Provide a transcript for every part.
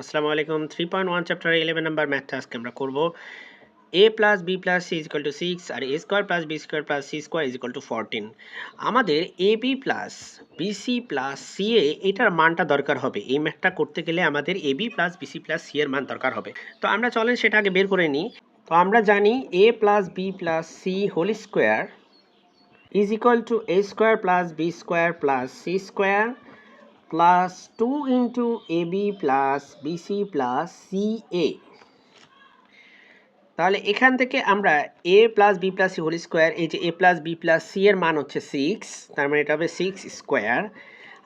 আসসালামু আলাইকুম three point one chapter eleven number ম্যাথটা আজকে আমরা করব। A plus B plus C is equal to six R A square plus B square plus C square is equal to fourteen আমাদের A B plus B C plus C A এটার মানটা দরকার হবে। এই ম্যাথটা করতে গেলে আমাদের A B plus B C plus C এর মান দরকার হবে। তো আমরা চলেন সেটা আগে বের করে নিই। তো আমরা জানি A plus B plus C whole square is equal to A square plus B square plus C square plus two into A B plus B C plus C A তাহলে এখান থেকে আমরা A plus B plus C whole square এই যে A plus B plus C এর মান হচ্ছে six তার মানে এটা হবে six square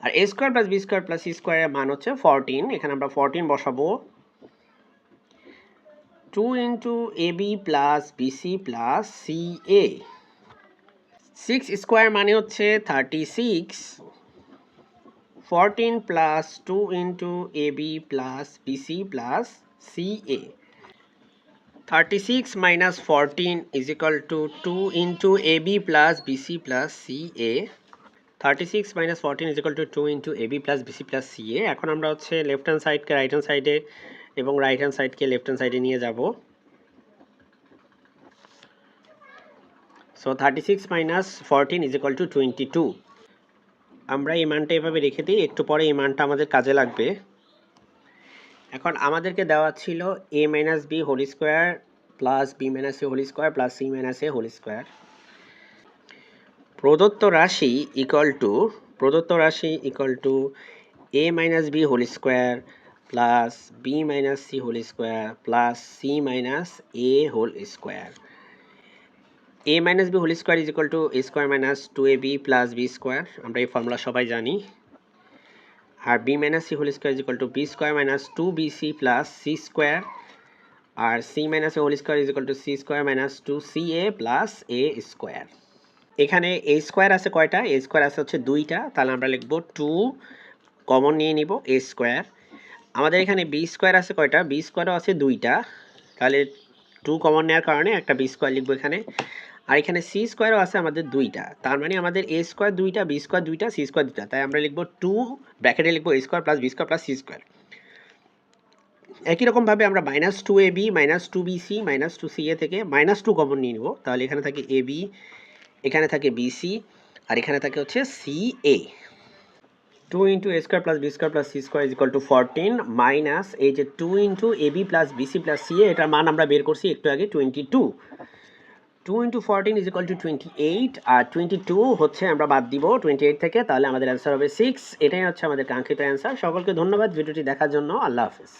R A square plus B square plus C স্কোয়ারের মান হচ্ছে ফোরটিন এখানে আমরা ফরটিন বসাবো। Two into A B plus B C plus C A six square মানে হচ্ছে thirty six fourteen plus two into A B plus B C plus C A thirty six minus fourteen is equal to two into A B plus B C plus C A thirty six minus fourteen is equal to two into A B plus B C plus C A এখন আমরা হচ্ছে left hand সাইডকে right hand সাইডে এবং right hand সাইডকে left hand সাইডে নিয়ে যাব। So thirty six minus fourteen is equal to twenty two আমরা এই মানটা এভাবে রেখে দিই, একটু পরে এই মানটা আমাদের কাজে লাগবে। এখন আমাদেরকে দেওয়া ছিল A minus B whole square plus B minus A whole square plus C minus A whole square প্রদত্ত রাশি ইকুয়াল টু প্রদত্ত রাশি equal to A minus B whole square plus B minus C whole square plus C minus A whole square A minus B whole square is equal to A square minus two A B plus B square আমরা এই formula সবাই জানি। আর B minus C whole square is equal to B square minus two B C plus C square R C minus A whole square is equal to C square minus two C A plus A square এখানে A square আছে কয়টা? এ square আছে হচ্ছে দুইটা। তাহলে আমরা লিখব two common নিয়ে নিব এ স্কোয়ার আমাদের এখানে বি স্কোয়ার আছে কয়টা? বি স্কোয়ারও আছে দুইটা। তাহলে টু কমন নেওয়ার কারণে একটা বি স্কোয়ার লিখব এখানে। আর এখানে সি স্কোয়ারও আছে আমাদের দুইটা। তার মানে আমাদের এ স্কোয়ার দুইটা বি স্কোয়ার দুইটা সি স্কোয়ার দুইটা। তাই আমরা লিখব টু ব্র্যাকেটে লিখব A square plus B square plus C square একই রকমভাবে আমরা minus two A B minus two B C minus two C A থেকে মাইনাস টু কমন নিয়ে নেব। তাহলে এখানে থাকে এ বি এখানে থাকে বি সি আর এখানে থাকে হচ্ছে C A two into A square plus B square plus C square is equal to fourteen minus এই যে two into A B plus B C plus C A এটার মান আমরা বের করছি একটু আগে twenty two two into fourteen is equal to twenty eight R twenty two হচ্ছে আমরা বাদ দিব টোয়েন্টি এইট থেকে, তাহলে আমাদের অ্যান্সার হবে সিক্স এটাই হচ্ছে আমাদের কাঙ্ক্ষিত অ্যান্সার সকলকে ধন্যবাদ ভিডিওটি দেখার জন্য। আল্লাহ হাফিজ।